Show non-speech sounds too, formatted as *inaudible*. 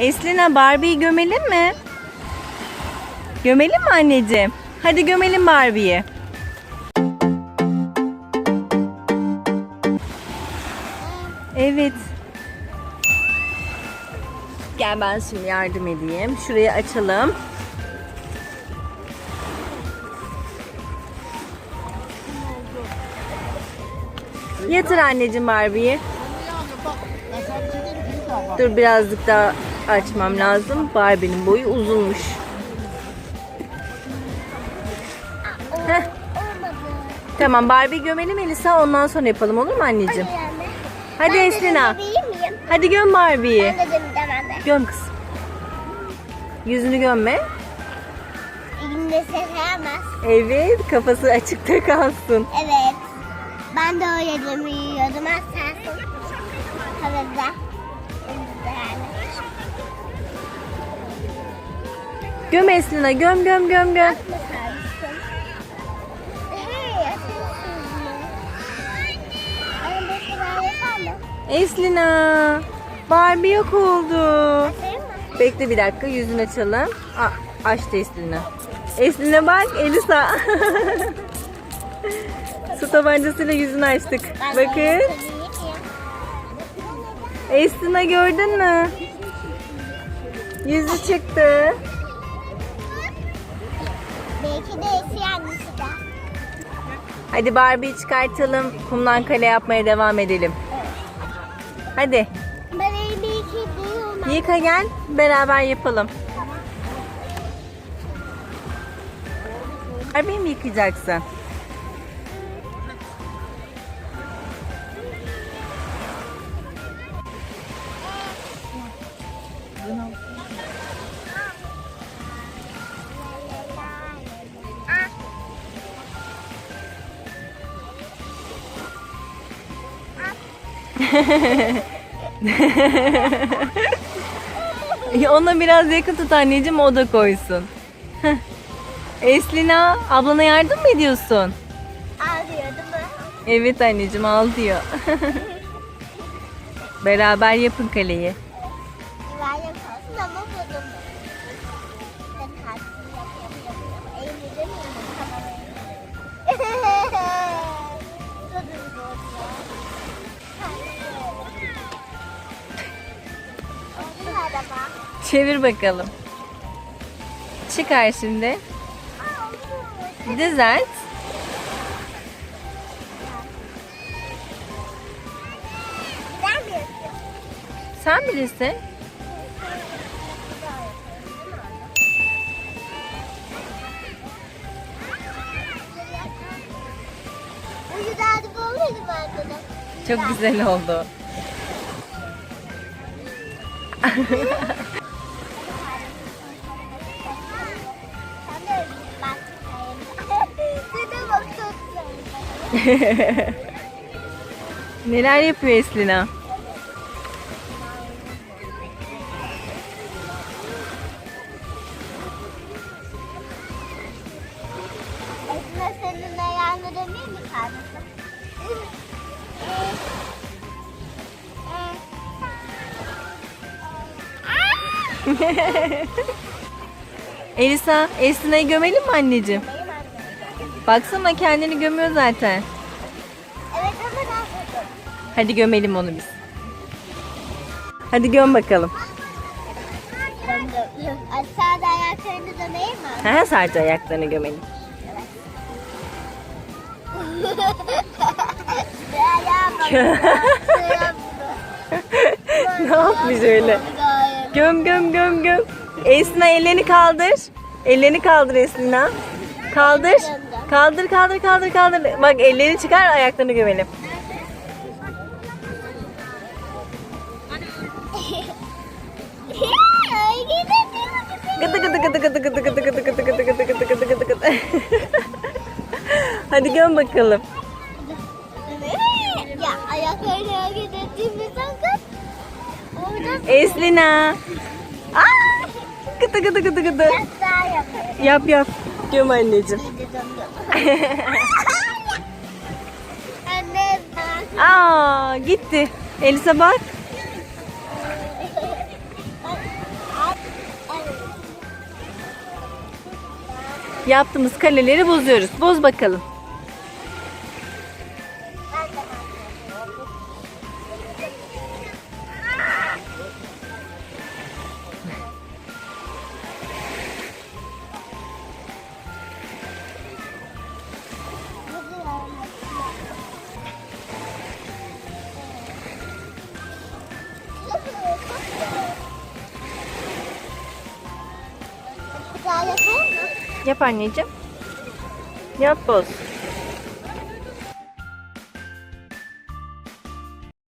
Eslina Barbie'yi gömelim mi? Gömelim mi anneciğim? Hadi gömelim Barbie'yi. Evet. Gel ben şimdi yardım edeyim. Şurayı açalım. Yatır anneciğim Barbie'yi. Dur birazcık daha açmam lazım. Barbie'nin boyu uzunmuş. Heh. Tamam Barbie gömelim Elisa ondan sonra yapalım olur mu anneciğim? Hadi Ben Eslina. Hadi göm Barbie'yi. Göm kız. Yüzünü gömme. Evet kafası açıkta kalsın. Evet. Ben de öyle gömüyordum. Az sensin. Havada. Göm Eslina göm göm göm göm. Eslina. Barbie yok oldu. Bekle bir dakika yüzünü açalım. Aa, açtı Eslina. Eslina bak Elisa. *laughs* Su tabancasıyla yüzünü açtık. Bakın. Eslina gördün mü? Yüzü çıktı. Belki de eski annesi de. Hadi Barbie'yi çıkartalım. Kumdan kale yapmaya devam edelim. Hadi. Ben elimi yıkayayım. Yıka gel. Beraber yapalım. Barbie'yi mi yıkayacaksın? *laughs* Ona biraz yakın tut anneciğim o da koysun. Eslina ablana yardım mı ediyorsun? Ağlıyordum mu? Evet anneciğim al diyor. *laughs* Beraber yapın kaleyi. Ben yaparsın ama buldum. Ben kalsın yapıyorum *laughs* Çevir bakalım. Çıkar şimdi. Düzelt. Sen bilirsin. Çok güzel oldu. Neler yapıyor Eslina? *laughs* Elisa, Eslina'yı gömelim mi anneciğim? Baksana kendini gömüyor zaten. Evet ama ben. Hadi gömelim onu biz. Hadi göm bakalım. Aşağıda ayaklarını döneyim mi? Ha, sadece ayaklarını gömelim. *laughs* *laughs* ne yapmış öyle? Göm göm göm göm. Eslina ellerini kaldır. Ellerini kaldır Eslina. Kaldır. Kaldır kaldır kaldır kaldır. Bak ellerini çıkar ayaklarını gömelim. Gıdı gıdı gıdı gıdı gıdı gıdı gıdı gıdı gıdı gıdı gıdı gıdı gıdı gıdı. Hadi göm bakalım. ya ayaklarını hareket ettiğimiz sakın. Orada Eslina. Aa! Gıdı gıdı gıdı gıdı. Yap yap. Göm anneciğim. *laughs* Anne. Aa gitti. Elisa bak. Yaptığımız kaleleri bozuyoruz. Boz bakalım. Yapalım mı? Yap anneciğim. Yap boz.